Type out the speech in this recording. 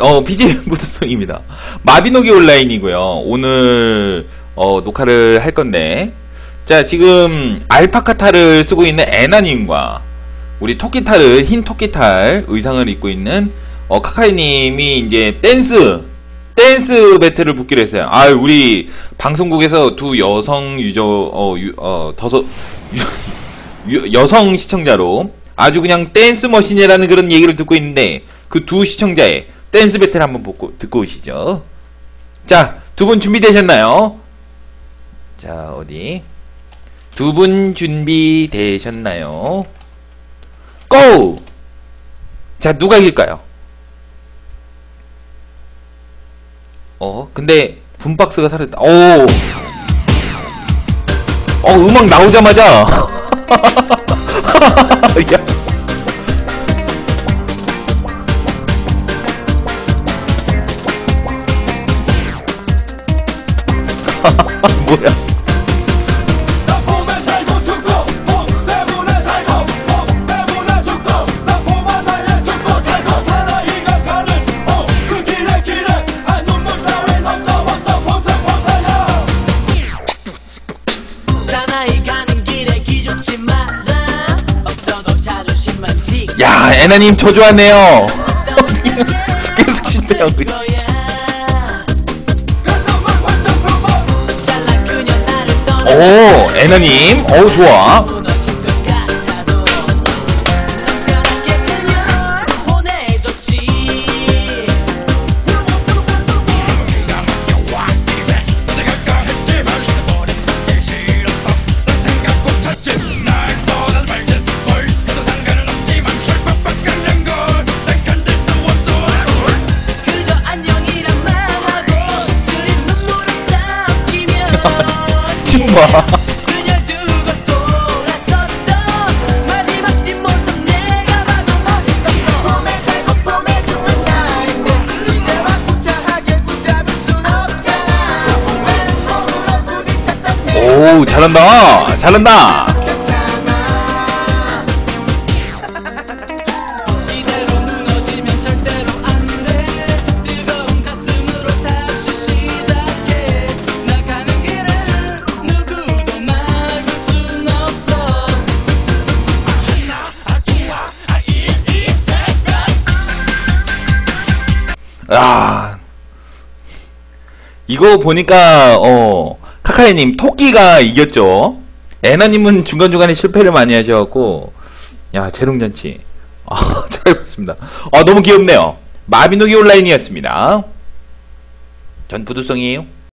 어, BGM 부드성입니다. 마비노기 온라인이고요. 오늘 어, 녹화를 할 건데 자 지금 알파카타를 쓰고 있는 애나님과 우리 토끼탈을 흰 토끼탈 의상을 입고 있는 어, 카카이님이 이제 댄스 댄스 배틀을 붙기로 했어요. 아 우리 방송국에서 두 여성 유저 어, 유, 어 더서 유, 유- 여성 시청자로 아주 그냥 댄스 머신이라는 그런 얘기를 듣고 있는데 그 두 시청자의 댄스 배틀 한번 보고, 듣고 오시죠. 자, 두 분 준비되셨나요? 자, 어디? 두 분 준비되셨나요? 고! 자, 누가 이길까요? 어, 근데 분박스가 사라졌다. 오! 어, 음악 나오자마자. 야. 뭐야? 나 길에 아 야, 애나님 저 좋았네요. 계속 실패하고 있어. 오, 애나님, 어우 좋아. 내 오, 잘한다. 잘한다. 아. 이거 보니까, 어, 카카이님, 토끼가 이겼죠? 애나님은 중간중간에 실패를 많이 하셔갖고, 야, 재롱잔치. 아, 잘 봤습니다. 아, 너무 귀엽네요. 마비노기 온라인이었습니다. 전 부두성이에요.